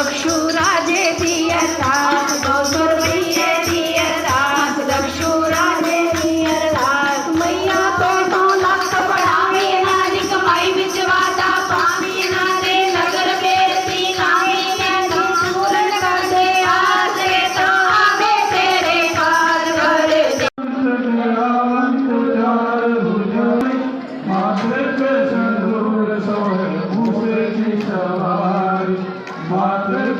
রক্ষুর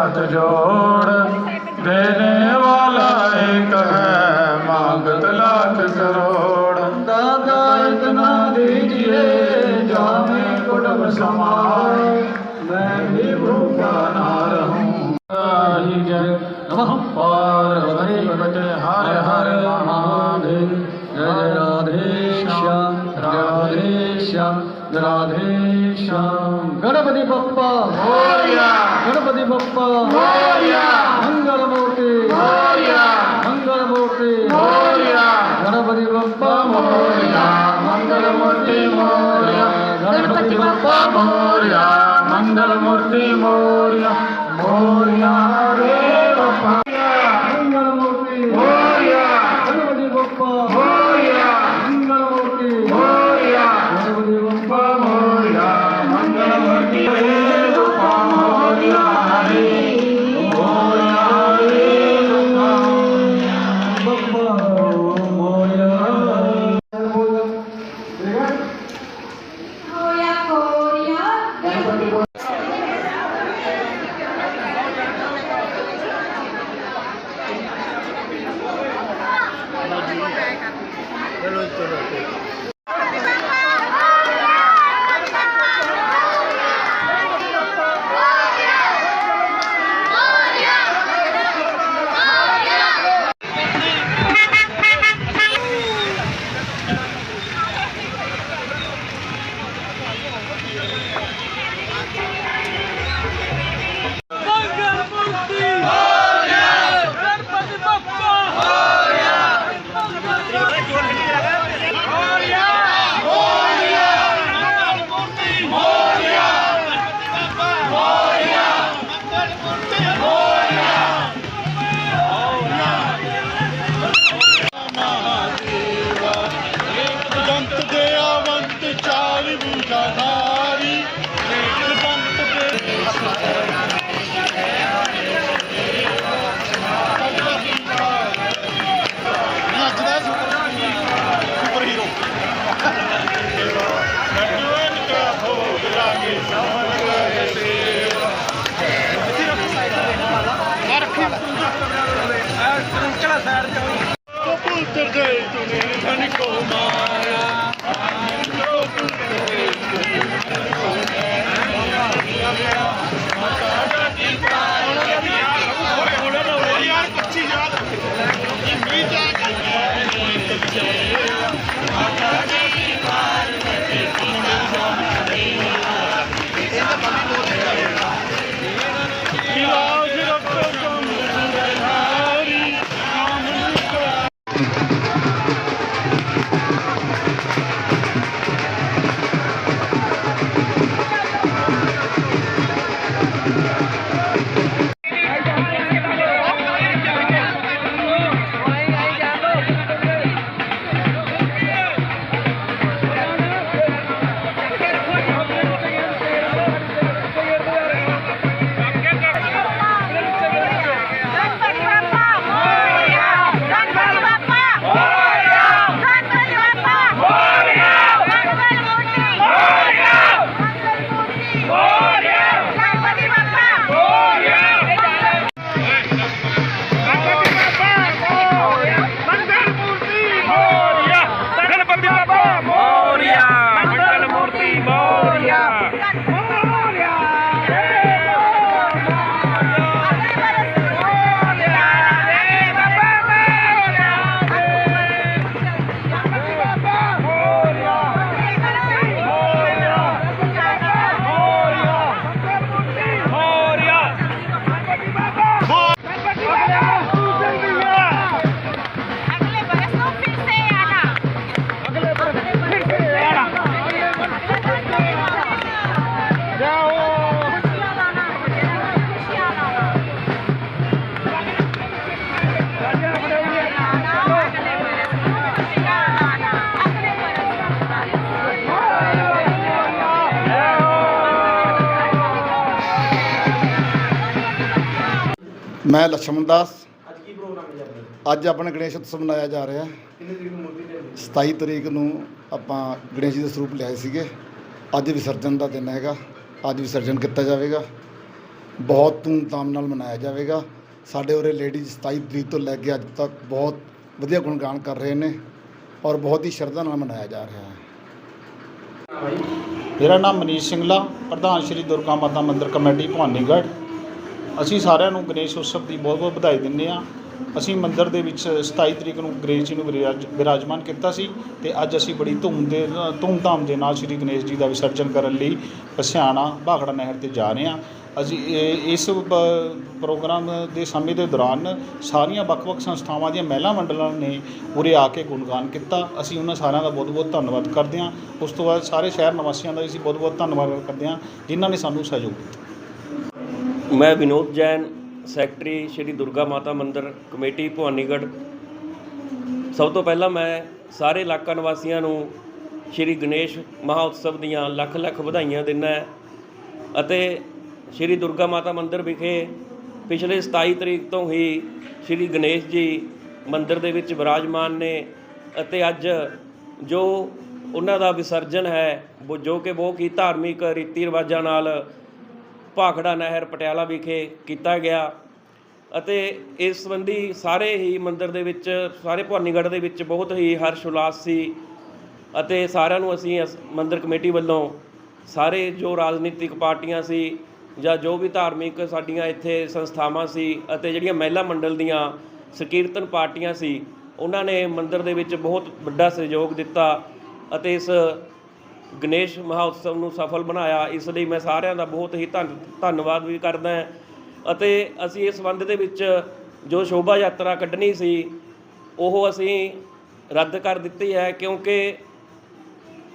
ਹੱਥ ਜੋੜ। ਦੇਨੇ ਵਾਲਾ ਇੱਕ ਹੈ ਮੰਗਤ ਲੱਖ ਕਰੋੜ। ਦਾਦਾ ਇਤਨਾ ਦੀਜੀਏ ਜਾਵੇਂ ਕੁਟਬ ਸਮਾਏ। ਮੈਂ ਵੀ ਭੁੱਖਾ ਨਾ ਰਹੂੰ ਹਰੇ ਹਰ ਹਰ ਰਾਧੇ ਸ਼ਾਮ ਰਾਧੇ ਸ਼ਾਮ ਰਾਧੇ ਸ਼ਾਮ ਗਣਪਤੀ ਬੱਪਾ ਹੋਰੇ ஐயப்பா மங்களமூர்த்தி. மங்களமூர்த்தி. கணபதி பப்பா. மோரியா. மங்களமூர்த்தி மோரியா. கணபதி பப்பா மோரியா. மங்களமூர்த்தி மோரியா. no lo. ਮੈਂ ਲక్ష్ਮਣ ਦਾਸ। ਅੱਜ ਕੀ ਆਪਣਾ ਗਣੇਸ਼ ਉਤਸਵ ਮਨਾਇਆ ਜਾ ਰਿਹਾ। ਕਿੰਨੇ ਤਰੀਕ ਨੂੰ 27 ਤਰੀਕ ਨੂੰ ਆਪਾਂ ਗਣੇਸ਼ ਜੀ ਦੇ ਸਰੂਪ ਲਿਆਏ ਸੀਗੇ। ਅੱਜ ਵਿਸਰਜਨ ਦਾ ਦਿਨ ਹੈਗਾ। ਅੱਜ ਵਿਸਰਜਨ ਕੀਤਾ ਜਾਵੇਗਾ। ਬਹੁਤ ਧੂਮਧਾਮ ਨਾਲ ਮਨਾਇਆ ਜਾਵੇਗਾ। ਸਾਡੇ ਉਰੇ ਲੇਡੀਜ਼ 27 ਤਰੀਕ ਤੋਂ ਲੈ ਕੇ ਅੱਜ ਤੱਕ ਬਹੁਤ ਵਧੀਆ ਗੁਣਗਾਨ ਕਰ ਰਹੇ ਨੇ ਔਰ ਬਹੁਤ ਹੀ ਸ਼ਰਧਾ ਨਾਲ ਮਨਾਇਆ ਜਾ ਰਿਹਾ ਹੈ। ਮੇਰਾ ਨਾਮ ਮਨੀਸ਼ ਸਿੰਘਲਾ ਪ੍ਰਧਾਨ ਸ਼੍ਰੀ ਦੁਰਗਾ ਮਾਤਾ ਮੰਦਿਰ ਕਮੇਟੀ ਭਵਾਨੀਗੜ੍ਹ। ਅਸੀਂ ਸਾਰਿਆਂ ਨੂੰ ਗਣੇਸ਼ ਉਤਸਵ ਦੀ ਬਹੁਤ ਬਹੁਤ ਵਧਾਈ ਦਿੰਦੇ ਹਾਂ। ਅਸੀਂ ਮੰਦਿਰ ਦੇ ਵਿੱਚ 27 ਤਰੀਕ ਨੂੰ ਗਣੇਸ਼ ਜੀ ਨੂੰ ਵਿਰਾਜ, ਵਿਰਾਜਮਾਨ ਕੀਤਾ ਸੀ ਤੇ ਅੱਜ ਅਸੀਂ ਬੜੀ ਧੂਮ ਦੇ, ਧੂਮਧਾਮ ਦੇ ਨਾਲ ਸ਼੍ਰੀ ਗਣੇਸ਼ ਜੀ ਦਾ ਵਿਸਰਜਨ ਕਰਨ ਲਈ ਪਸਿਆਣਾ, ਭਾਖੜਾ ਨਹਿਰ ਤੇ ਜਾ ਰਹੇ ਹਾਂ। ਅਸੀਂ ਇਹ- ਇਸ ਪ ਪ੍ਰੋਗਰਾਮ ਦੇ ਸਮੇਂ ਦੇ ਦੌਰਾਨ ਸਾਰੀਆਂ ਵੱਖ-ਵੱਖ ਸੰਸਥਾਵਾਂ ਦੀਆਂ ਮਹਿਲਾ ਮੰਡਲਾਂ ਨੇ ਉਰੇ ਆ ਕੇ ਗੁਣਗਾਨ ਕੀਤਾ। ਅਸੀਂ ਉਹਨਾਂ ਸਾਰਿਆਂ ਦਾ ਬਹੁਤ-ਬਹੁਤ ਧੰਨਵਾਦ ਕਰਦੇ ਹਾਂ। ਉਸ ਤੋਂ ਬਾਅਦ ਸਾਰੇ ਸ਼ਹਿਰ ਨਿਵਾਸੀਆਂ ਦਾ ਵੀ ਅਸੀਂ ਬਹੁਤ-ਬਹੁਤ ਧੰਨਵਾਦ ਕਰਦੇ ਹਾਂ, ਜਿਨ੍ਹਾਂ ਨੇ ਸਾਨੂੰ ਸਹਿਯੋਗ ਦਿੱਤਾ। ਮੈਂ ਵਿਨੋਦ ਜੈਨ, ਸੈਕਟਰੀ ਸ਼੍ਰੀ ਦੁਰਗਾ ਮਾਤਾ ਮੰਦਿਰ, ਕਮੇਟੀ ਭਵਾਨੀਗੜ੍ਹ। ਸਭ ਤੋਂ ਪਹਿਲਾਂ ਮੈਂ ਸਾਰੇ ਇਲਾਕਾ ਨਿਵਾਸੀਆਂ ਨੂੰ ਸ਼੍ਰੀ ਗਣੇਸ਼ ਮਹਾਉਤਸਵ ਦੀਆਂ ਲੱਖ ਲੱਖ ਵਧਾਈਆਂ ਦਿੰਦਾ ਅਤੇ ਸ਼੍ਰੀ ਦੁਰਗਾ ਮਾਤਾ ਮੰਦਿਰ ਵਿਖੇ ਪਿਛਲੇ 27 ਤਰੀਕ ਤੋਂ ਹੀ ਸ਼੍ਰੀ ਗਣੇਸ਼ ਜੀ ਮੰਦਿਰ ਦੇ ਵਿੱਚ ਵਿਰਾਜਮਾਨ ਨੇ ਅਤੇ ਅੱਜ ਜੋ ਉਹਨਾਂ ਦਾ ਵਿਸਰਜਨ ਹੈ ਉਹ ਜੋ ਕਿ ਬਹੁਤ ਹੀ ਧਾਰਮਿਕ ਰੀਤੀ ਰਿਵਾਜਾਂ ਨਾਲ ਭਾਖੜਾ ਨਹਿਰ ਪਟਿਆਲਾ ਵਿਖੇ ਕੀਤਾ ਗਿਆ ਅਤੇ ਇਸ ਸੰਬੰਧੀ ਸਾਰੇ ਹੀ ਮੰਦਿਰ ਦੇ ਵਿੱਚ, ਸਾਰੇ ਭਵਾਨੀਗੜ੍ਹ ਦੇ ਵਿੱਚ ਬਹੁਤ ਹੀ ਹਰਸ਼ ਉਲਾਸ ਸੀ ਅਤੇ ਸਾਰਿਆਂ ਨੂੰ ਅਸੀਂ ਇਸ ਮੰਦਿਰ ਕਮੇਟੀ ਵੱਲੋਂ ਸਾਰੇ ਜੋ ਰਾਜਨੀਤਿਕ ਪਾਰਟੀਆਂ ਸੀ ਜਾਂ ਜੋ ਵੀ ਧਾਰਮਿਕ ਸਾਡੀਆਂ ਇੱਥੇ ਸੰਸਥਾਵਾਂ ਸੀ ਅਤੇ ਜਿਹੜੀਆਂ ਮਹਿਲਾ ਮੰਡਲ ਦੀਆਂ ਸਕੀਰਤਨ ਪਾਰਟੀਆਂ ਸੀ, ਉਹਨਾਂ ਨੇ ਮੰਦਿਰ ਦੇ ਵਿੱਚ ਬਹੁਤ ਵੱਡਾ ਸਹਿਯੋਗ ਦਿੱਤਾ ਅਤੇ ਇਸ ਗਣੇਸ਼ ਮਹਾਉਤਸਵ ਨੂੰ ਸਫਲ ਬਣਾਇਆ, ਇਸ ਲਈ ਮੈਂ ਸਾਰਿਆਂ ਦਾ ਬਹੁਤ ਹੀ ਧੰਨ, ਧੰਨਵਾਦ ਵੀ ਕਰਦਾ ਹਾਂ। ਅਤੇ ਅਸੀਂ ਇਸ ਸੰਬੰਧ ਦੇ ਵਿੱਚ ਜੋ ਸ਼ੋਭਾ ਯਾਤਰਾ ਕੱਢਣੀ ਸੀ, ਉਹ ਅਸੀਂ ਰੱਦ ਕਰ ਦਿੱਤੀ ਹੈ, ਕਿਉਂਕਿ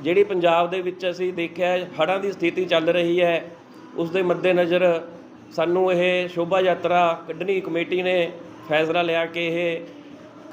ਜਿਹੜੀ ਪੰਜਾਬ ਦੇ ਵਿੱਚ ਅਸੀਂ ਦੇਖਿਆ ਹੜ੍ਹਾਂ ਦੀ ਸਥਿਤੀ ਚੱਲ ਰਹੀ ਹੈ, ਉਸ ਦੇ ਮੱਦੇਨਜ਼ਰ ਸਾਨੂੰ ਇਹ ਸ਼ੋਭਾ ਯਾਤਰਾ ਕੱਢਣੀ ਕਮੇਟੀ ਨੇ ਫੈਸਲਾ ਲਿਆ ਕਿ ਇਹ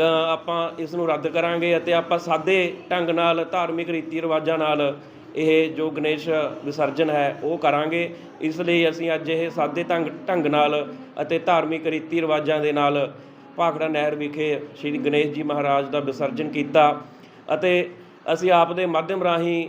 ਆਪਾਂ ਇਸ ਨੂੰ ਰੱਦ ਕਰਾਂਗੇ ਅਤੇ ਆਪਾਂ ਸਾਦੇ ਢੰਗ ਨਾਲ ਧਾਰਮਿਕ ਰੀਤੀ ਰਿਵਾਜਾਂ ਨਾਲ ਇਹ ਜੋ ਗਣੇਸ਼ ਵਿਸਰਜਨ ਹੈ ਉਹ ਕਰਾਂਗੇ। ਇਸ ਲਈ ਅਸੀਂ ਅੱਜ ਇਹ ਸਾਦੇ ਢੰਗ ਢੰਗ ਨਾਲ ਅਤੇ ਧਾਰਮਿਕ ਰੀਤੀ ਰਿਵਾਜਾਂ ਦੇ ਨਾਲ ਭਾਖੜਾ ਨਹਿਰ ਵਿਖੇ ਸ੍ਰੀ ਗਣੇਸ਼ ਜੀ ਮਹਾਰਾਜ ਦਾ ਵਿਸਰਜਨ ਕੀਤਾ ਅਤੇ ਅਸੀਂ ਆਪ ਦੇ ਮਾਧਿਅਮ ਰਾਹੀਂ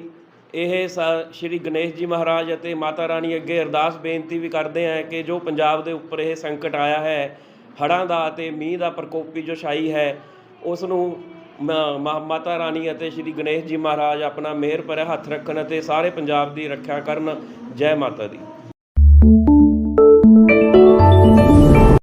ਇਹ ਸ- ਸ਼੍ਰੀ ਗਣੇਸ਼ ਜੀ ਮਹਾਰਾਜ ਅਤੇ ਮਾਤਾ ਰਾਣੀ ਅੱਗੇ ਅਰਦਾਸ ਬੇਨਤੀ ਵੀ ਕਰਦੇ ਹਾਂ ਕਿ ਜੋ ਪੰਜਾਬ ਦੇ ਉੱਪਰ ਇਹ ਸੰਕਟ ਆਇਆ ਹੈ ਹੜ੍ਹਾਂ ਦਾ ਅਤੇ ਮੀਂਹ ਦਾ ਪ੍ਰਕੋਪੀ ਜੋ ਛਾਈ ਹੈ, ਉਸ ਨੂੰ ਮ- ਮਾਤਾ ਰਾਣੀ ਅਤੇ ਸ਼੍ਰੀ ਗਣੇਸ਼ ਜੀ ਮਹਾਰਾਜ ਆਪਣਾ ਮਿਹਰ ਭਰਿਆ ਹੱਥ ਰੱਖਣ ਅਤੇ ਸਾਰੇ ਪੰਜਾਬ ਦੀ ਰੱਖਿਆ ਕਰਨ ਜੈ ਮਾਤਾ ਦੀ।